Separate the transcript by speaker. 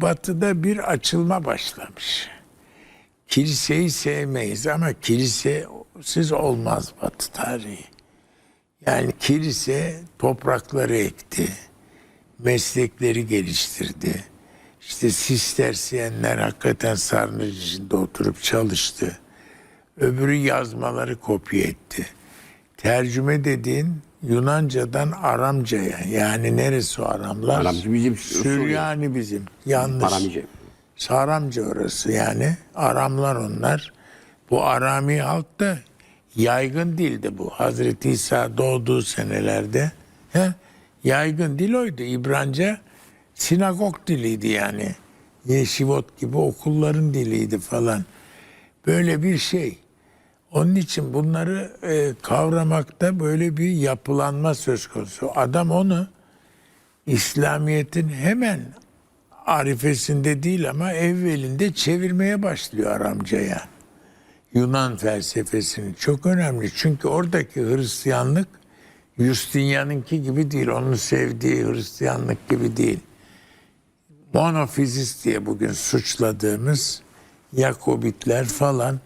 Speaker 1: batıda bir açılma başlamış. Kiliseyi sevmeyiz ama kilisesiz olmaz batı tarihi. Yani kilise toprakları ekti, meslekleri geliştirdi. İşte sistersiyenler hakikaten sarnıç içinde oturup çalıştı. Öbürü yazmaları kopya etti. Tercüme dediğin Yunanca'dan Aramca'ya yani neresi o Aramlar?
Speaker 2: Aramcı bizim
Speaker 1: Süryani bizim. Yanlış.
Speaker 2: Aramice.
Speaker 1: Saramca orası yani. Aramlar onlar. Bu Arami halk da yaygın dildi bu. Hazreti İsa doğduğu senelerde. He? Yaygın dil oydu. İbranca sinagog diliydi yani. Yeşivot gibi okulların diliydi falan. Böyle bir şey. Onun için bunları e, kavramakta böyle bir yapılanma söz konusu. Adam onu İslamiyet'in hemen arifesinde değil ama evvelinde çevirmeye başlıyor Aramcaya. Yunan felsefesini çok önemli. Çünkü oradaki Hristiyanlık Justinian'ınki gibi değil. Onun sevdiği Hristiyanlık gibi değil. Monofizist diye bugün suçladığımız Yakobitler falan